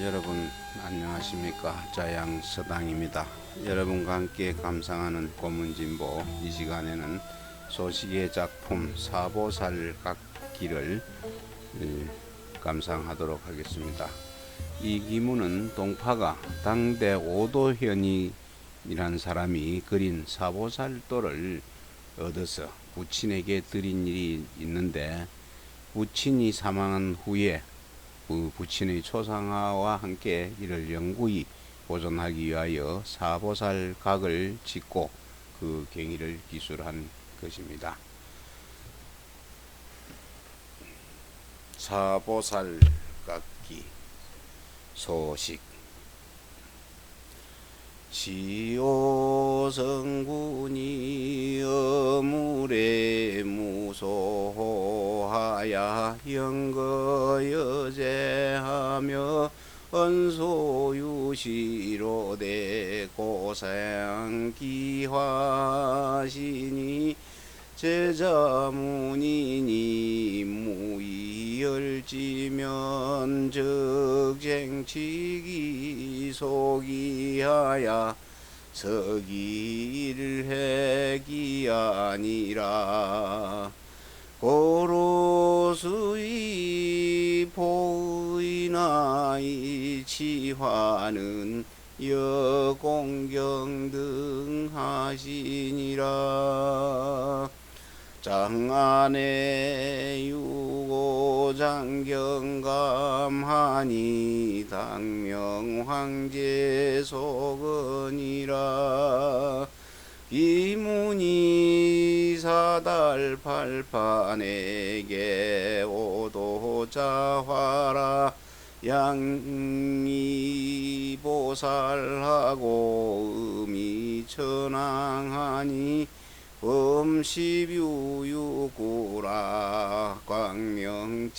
여러분 안녕하십니까 자양 서당입니다. 여러분과 함께 감상하는 고문진보 이 시간에는 소식의 작품 사보살 각기를 예, 감상하도록 하겠습니다. 이 기문은 동파가 당대 오도현이라는 사람이 그린 사보살도를 얻어서 부친에게 드린 일이 있는데 부친이 사망한 후에 그 부친의 초상화와 함께 이를 영구히 보존하기 위하여 사보살 각을 짓고 그 경의를 기술한 것입니다. 사보살 각기 소식 지오성군이 어물에 무소하야 영거여제하며 언소유시로 대고상기화시니 제자문이니 무이열지면 적쟁치기 소기하야 서기를 해기 아니라. 고로수의 보이나이 치화는 여공경 등 하시니라 장안에 유고장경감하니 당명황제 속은이라. 이문이 사달팔판에게 오도자화라. 양이 보살하고 음이 천왕하니 범시뷰유구라. 광명진안에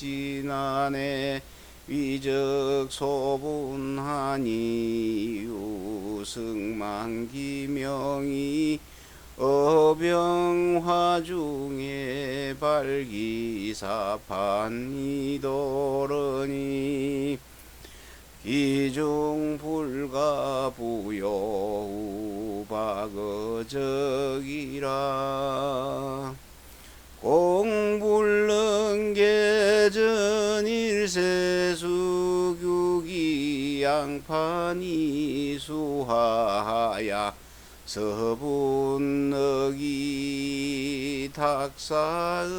위적 소분하니 유승만기명이 어병화 중에 발기사판이도르니 기중불가 부여 우박어적이라. 공불능 계전 일세수 규기 양판이 수하야 서분너기 탁사의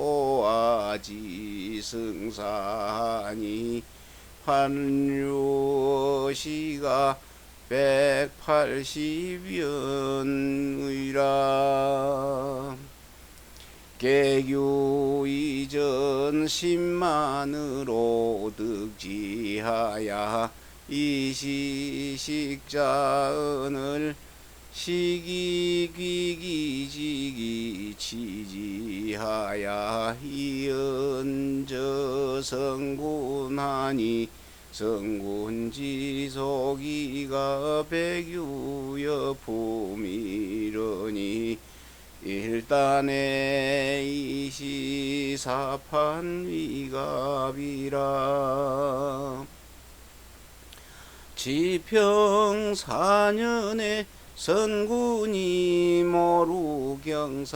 오아지 승산이 판유시가 백팔십연의라. 개교 이전 십만으로 득지하야 이시식자은을 시기귀기지기 치지하야 이은저 성군하니 성군지속이가 백유여 품이러니 일단에 이시사판 위갑이라. 지평 사년에 선군이 모루경사하시니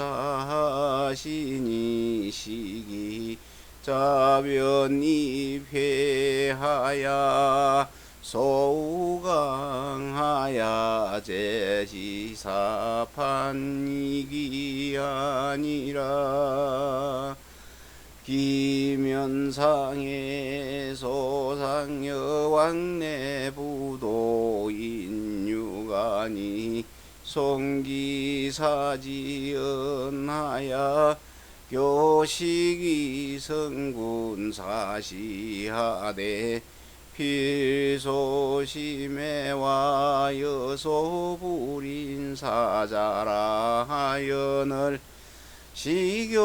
시기 자변이 폐하야 소우강하야 제지사판이기 아니라. 기면상의 소상여왕 내부도 인유 가니 송기사지연하야. 교식이 성군 사시하되 필소심에 와 여소불인 사자라 하연을 시경기설하여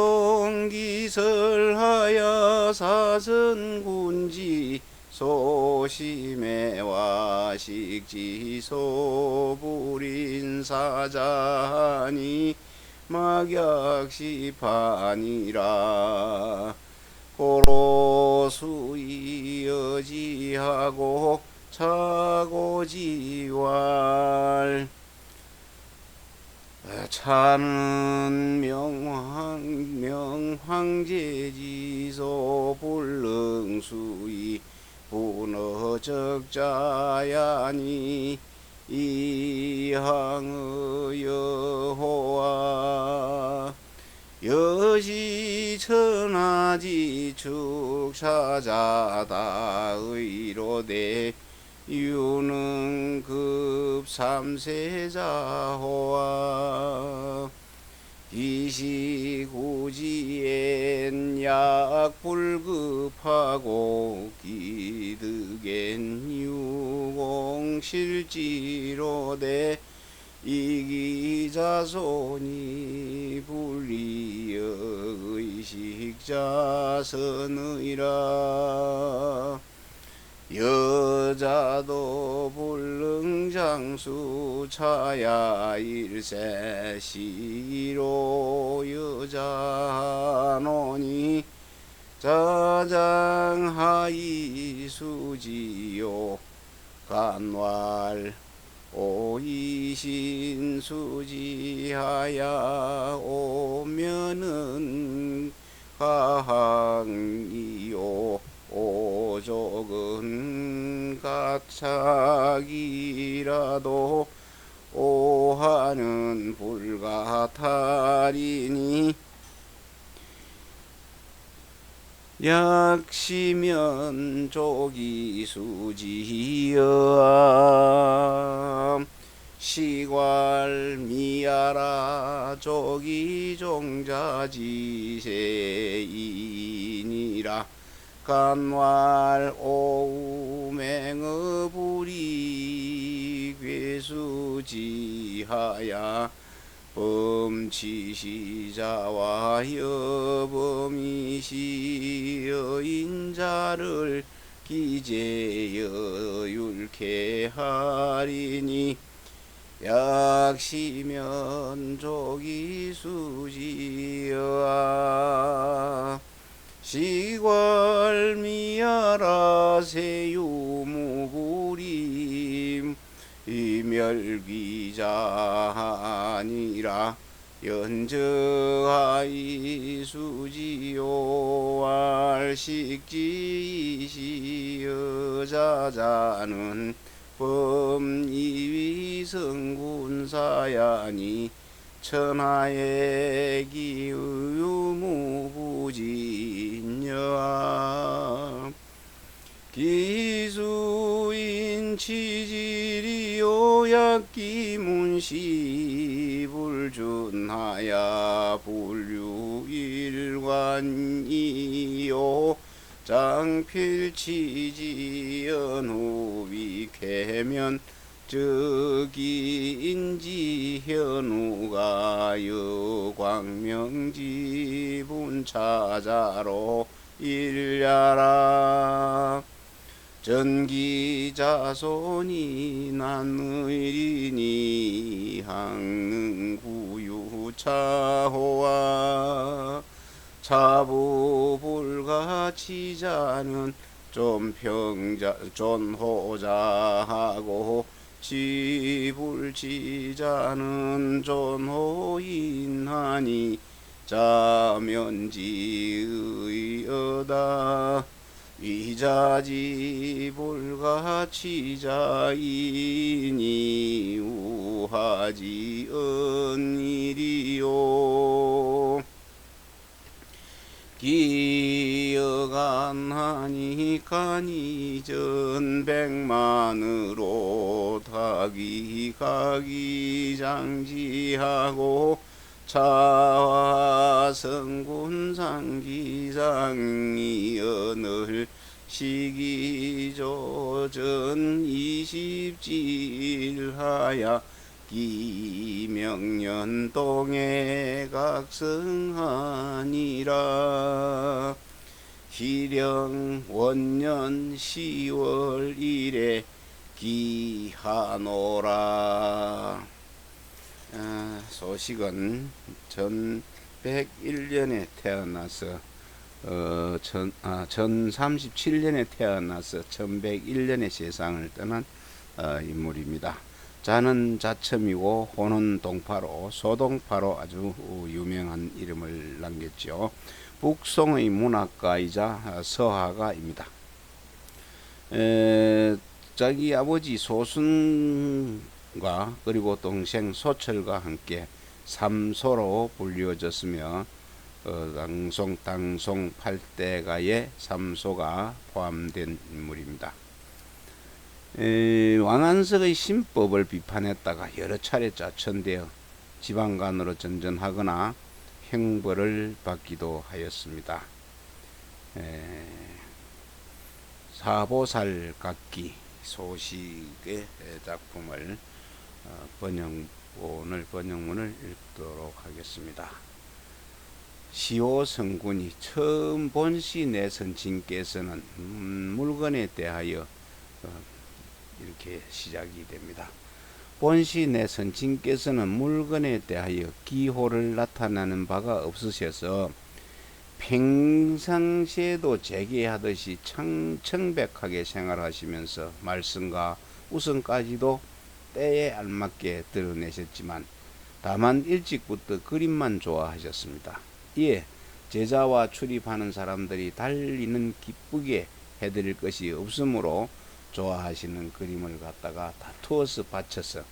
사선군지 소심해와 식지소 불인 사자니 막약시판이라. 고로수이여지 지하고 차고지왈. 차는 명황 명황제지소 불능수이 분어적자야니 이항의 여호와. 여시천하지 축사자다 의로되 유능급 삼세자호와 기시구지엔 약불급하고 기득엔 유공실지로되 이기자손이 불리여 의식자선의라 여자도 불능장수 차야 일세 시로 여자노니 자장하이 수지요. 간왈 오이신 수지하야 오면은 가항이요 오족은 가착이라도 오하는 불가타리니 약시면 족이 수지여 시괄 미아라 족이 종자지세이니라 간왈 오우맹의 불이 괴수지하야 범치시자와 여범이시 여 인자를 기재여 율케하리니 약시면족이 수지여아 시괄미야라 세유무구림. 이멸귀자니라 연저하이 수지요 알 식지시 여자자는 범이위 성군사야니 천하의 기의무부진여아 기수인 치지리요 약기문시 불준하야 불류일관이요 장필치지연 후비 쾌면 즉이인지 현우가 여광명지 분차자로 일야라. 전기자손이 난의리니 항능구유차호와 차부불가치자는 좀 평자 존호자하고 지불치자는 존호인하니 자면지의여다. 이자지 불가치자이니 우하지 언일이요 기여간하니 간이전 백만으로 닭이 가기 장지하고 차화성군상기상이 어늘 시기조전 이십지일하야 기명년동에 각성하니라 희령 원년 10월 1에 기하노라 아, 소식은 전 101년에 태어나서 어, 전, 아, 1037년에 태어나서 1101년에 세상을 떠난 어, 인물입니다. 자는 자첨이고 호는 동파로 소동파로 아주 유명한 이름을 남겼죠. 북송의 문학가이자 서화가입니다. 에, 자기 아버지 소순과 그리고 동생 소철과 함께 삼소로 불리워졌으며 어, 당송 당송 팔대가의 삼소가 포함된 인물입니다. 에, 왕안석의 신법을 비판했다가 여러 차례 자천되어 지방간으로 전전하거나 형벌을 받기도 하였습니다. 에, 사보살 각기 소식의 작품을 어, 번역 오늘 번역문을 읽도록 하겠습니다. 시오 성군이 처음 본시 내선친께서는 음, 물건에 대하여 어, 이렇게 시작이 됩니다. 본시 내 선친께서는 물건에 대하여 기호를 나타내는 바가 없으셔서 평상시에도 재개하듯이 청, 청백하게 생활하시면서 말씀과 우선까지도 때에 알맞게 드러내셨지만 다만 일찍부터 그림만 좋아하셨습니다. 이에 제자와 출입하는 사람들이 달리는 기쁘게 해드릴 것이 없으므로 좋아하시는 그림을 갖다가 다투어서 바쳐서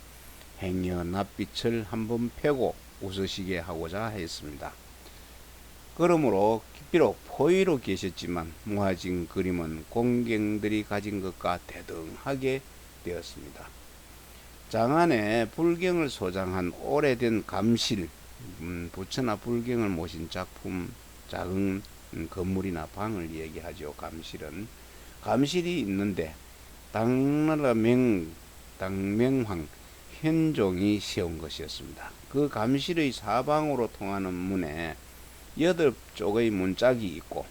행여 낯빛을 한번 펴고 웃으시게 하고자 했습니다. 그러므로 비록 포위로 계셨지만 모아진 그림은 공경들이 가진 것과 대등하게 되었습니다. 장안에 불경을 소장한 오래된 감실, 음, 부처나 불경을 모신 작품, 작은 음, 건물이나 방을 얘기하죠. 감실은 감실이 있는데 당나라 명 당명황 현종이 세운 것이었습니다. 그 감실의 사방으로 통하는 문에 여덟 쪽의 문짝이 있고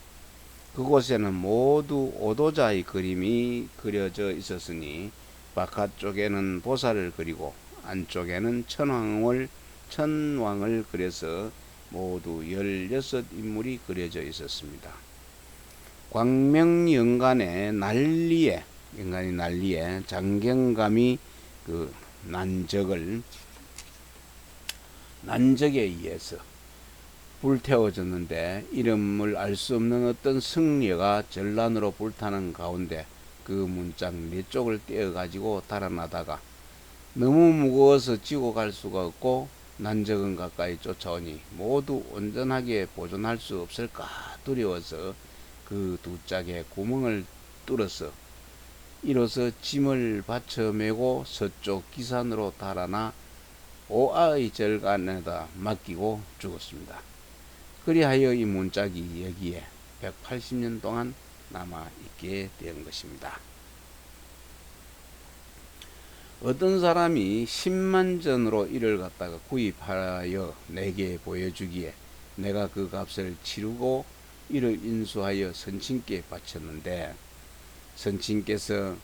그곳에는 모두 오도자의 그림이 그려져 있었으니 바깥쪽에는 보살을 그리고 안쪽에는 천왕을 천왕을 그려서 모두 16인물이 그려져 있었습니다. 광명연간의 난리에 인간이 난리에 장경감이 그 난적을 난적에 의해서 불태워졌는데 이름을 알 수 없는 어떤 승려가 전란으로 불타는 가운데 그 문장 네 쪽을 떼어 가지고 달아나다가 너무 무거워서 지고 갈 수가 없고 난적은 가까이 쫓아오니 모두 온전하게 보존할 수 없을까 두려워서 그 두 짝에 구멍을 뚫어서 이로써 짐을 받쳐 메고 서쪽 기산으로 달아나 오아의 절간에다 맡기고 죽었습니다. 그리하여 이 문짝이 여기에 180년 동안 남아 있게 된 것입니다. 어떤 사람이 10만 전으로 이를 갖다가 구입하여 내게 보여주기에 내가 그 값을 치르고 이를 인수하여 선친께 바쳤는데 선친께서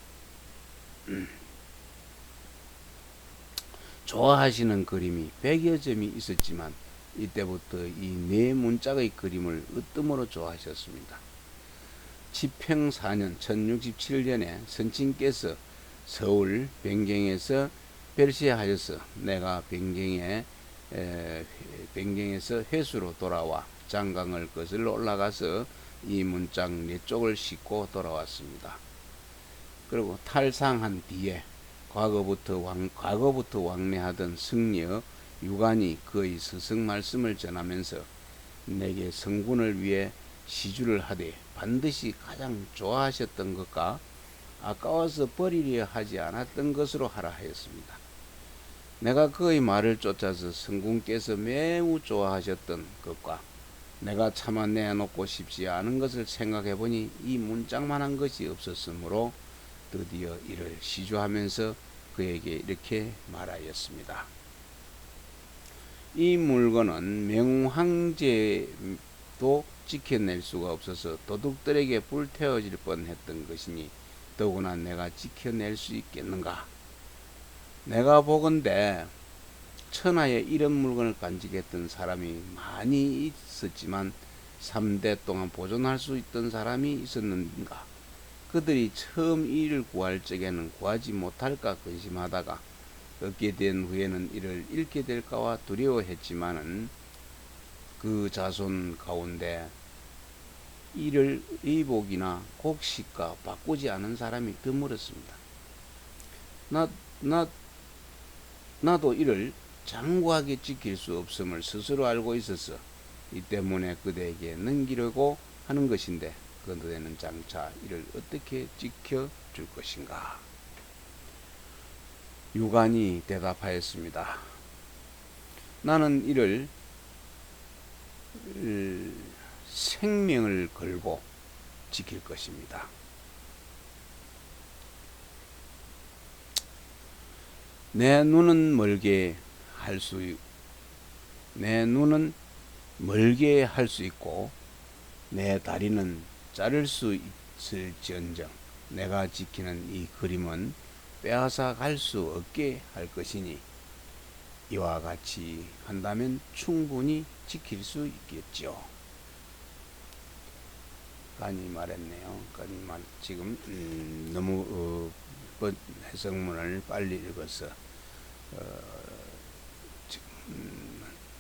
좋아하시는 그림이 100여 점이 있었지만 이때부터 이 네 문짝의 그림을 으뜸으로 좋아하셨습니다. 치평 4년 1067년에 선친께서 서울 변경에서 별시하여서 내가 변경에 에, 변경에서 회수로 돌아와 장강을 거슬러 올라가서 이 문장 네 쪽을 싣고 돌아왔습니다. 그리고 탈상한 뒤에 과거부터 왕 과거부터 왕래하던 승려 유관이 그의 스승 말씀을 전하면서 내게 성군을 위해 시주를 하되 반드시 가장 좋아하셨던 것과 아까워서 버리려 하지 않았던 것으로 하라 하였습니다. 내가 그의 말을 쫓아서 성군께서 매우 좋아하셨던 것과 내가 차마 내놓고 싶지 않은 것을 생각해 보니 이 문짝만한 것이 없었으므로 드디어 이를 시주하면서 그에게 이렇게 말하였습니다. 이 물건은 명황제도 지켜낼 수가 없어서 도둑들에게 불태워질 뻔했던 것이니 더구나 내가 지켜낼 수 있겠는가? 내가 보건대 천하에 이런 물건을 간직했던 사람이 많이 있었지만 3대 동안 보존할 수 있던 사람이 있었는가? 그들이 처음 이를 구할 적에는 구하지 못할까 근심하다가 얻게 된 후에는 이를 잃게 될까와 두려워했지만은 그 자손 가운데 이를 의복이나 곡식과 바꾸지 않은 사람이 드물었습니다. 나, 나, 나도 이를 장구하게 지킬 수 없음을 스스로 알고 있었어. 이 때문에 그대에게 넘기려고 하는 것인데 그대는 장차 이를 어떻게 지켜줄 것인가? 유관이 대답하였습니다. 나는 이를 생명을 걸고 지킬 것입니다. 내 눈은 멀게 할 수, 내 눈은 멀게 할 수 있고, 내 다리는 자를 수 있을지언정, 내가 지키는 이 그림은 빼앗아 갈 수 없게 할 것이니, 이와 같이 한다면 충분히 지킬 수 있겠죠. 간이 말했네요. 간이 말 지금 음, 너무 어, 번 해석문을 빨리 읽어서 어, 지금 음,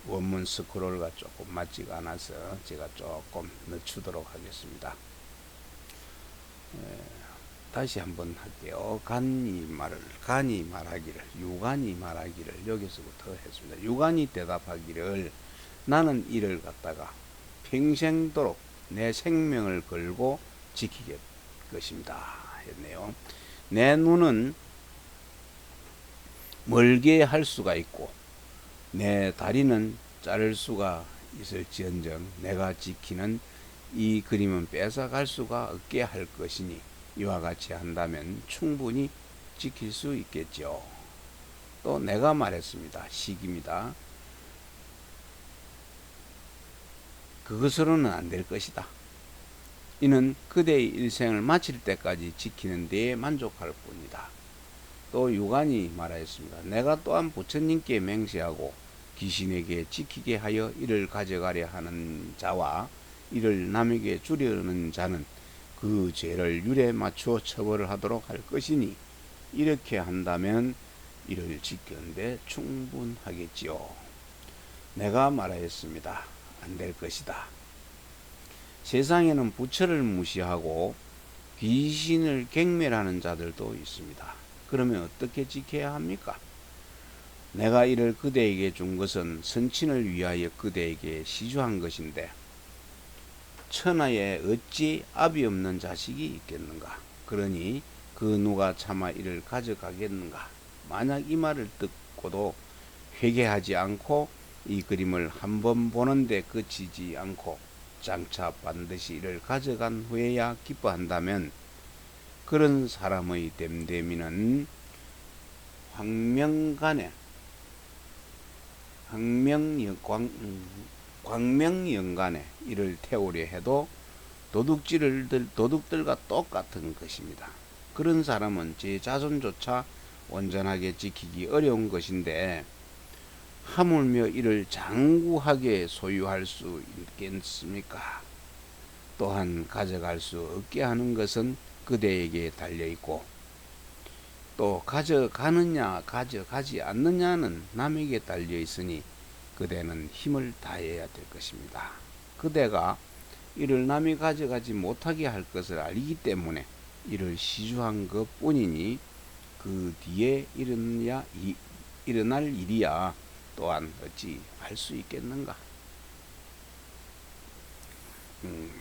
원문 스크롤과 조금 맞지가 않아서 제가 조금 늦추도록 하겠습니다. 에, 다시 한번 할게요. 간이 말을 간이 말하기를 유간이 말하기를 여기서부터 했습니다. 유간이 대답하기를 나는 이를 갖다가 평생도록 내 생명을 걸고 지키게 것입니다. 했네요. 내 눈은 멀게 할 수가 있고 내 다리는 자를 수가 있을지언정 내가 지키는 이 그림은 뺏어갈 수가 없게 할 것이니 이와 같이 한다면 충분히 지킬 수 있겠죠. 또 내가 말했습니다. 식입니다. 그것으로는 안 될 것이다. 이는 그대의 일생을 마칠 때까지 지키는 데에 만족할 뿐이다. 또 유관이 말하였습니다. 내가 또한 부처님께 맹세하고 귀신에게 지키게 하여 이를 가져가려 하는 자와 이를 남에게 주려는 자는 그 죄를 율에 맞추어 처벌을 하도록 할 것이니 이렇게 한다면 이를 지키는데 충분하겠지요. 내가 말하였습니다. 안 될 것이다. 세상에는 부처를 무시하고 귀신을 경멸하는 자들도 있습니다. 그러면 어떻게 지켜야 합니까? 내가 이를 그대에게 준 것은 선친을 위하여 그대에게 시주한 것인데 천하에 어찌 압이 없는 자식이 있겠는가? 그러니 그 누가 차마 이를 가져가겠는가? 만약 이 말을 듣고도 회개하지 않고 이 그림을 한 번 보는데 그치지 않고 장차 반드시 이를 가져간 후에야 기뻐한다면 그런 사람의 됨됨이는 황명간에 황명 광, 광명연간에 이를 태우려 해도 도둑질을 도둑들과 똑같은 것입니다. 그런 사람은 제 자손조차 온전하게 지키기 어려운 것인데 하물며 이를 장구하게 소유할 수 있겠습니까? 또한 가져갈 수 없게 하는 것은 그대에게 달려 있고 또 가져가느냐 가져가지 않느냐는 남에게 달려 있으니 그대는 힘을 다해야 될 것입니다. 그대가 이를 남이 가져가지 못하게 할 것을 알기 때문에 이를 시주한 것 뿐이니 그 뒤에 일어나야, 일어날 일이야 또한 어찌 할 수 있겠는가? 음,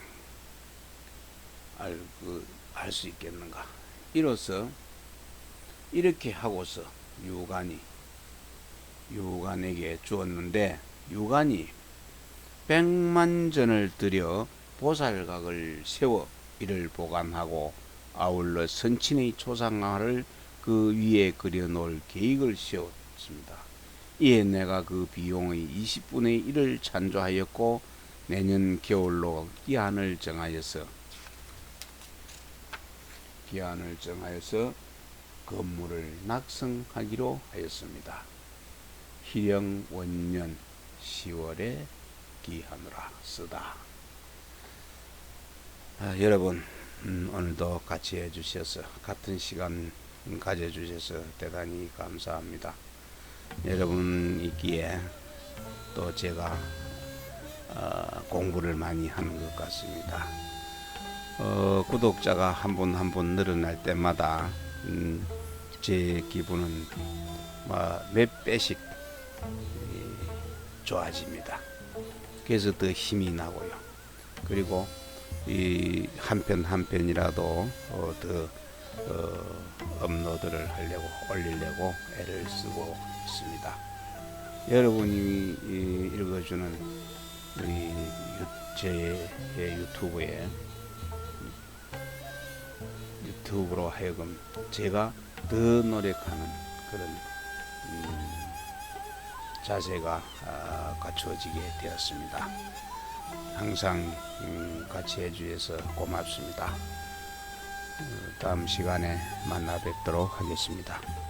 알, 그, 알수 있겠는가? 이로써 이렇게 하고서 유관이 유관에게 주었는데 유관이 백만 전을 들여 보살각을 세워 이를 보관하고 아울러 선친의 초상화를 그 위에 그려놓을 계획을 세웠습니다. 이에 내가 그 비용의 20분의 1을 찬조하였고 내년 겨울로 기한을 정하여서 기한을 정하여서 건물을 낙성하기로 하였습니다. 희령 원년 10월에 기한으로 쓰다. 아, 여러분 음, 오늘도 같이 해주셔서 같은 시간 가져주셔서 대단히 감사합니다. 여러분 있기에 또 제가 어, 공부를 많이 하는 것 같습니다. 어, 구독자가 한 분 한 분 늘어날 때마다 음, 제 기분은 뭐몇 배씩 이, 좋아집니다. 그래서 더 힘이 나고요. 그리고 이 한편 한 편이라도 어, 더 어, 업로드를 하려고 올리려고 애를 쓰고 있습니다. 여러분이 이, 읽어주는 이, 유- 제 유튜브에 유튜브로 하여금 제가 더 노력하는 그런 음, 자세가 아, 갖추어지게 되었습니다. 항상 음, 같이 해주셔서 고맙습니다. 어, 다음 시간에 만나 뵙도록 하겠습니다.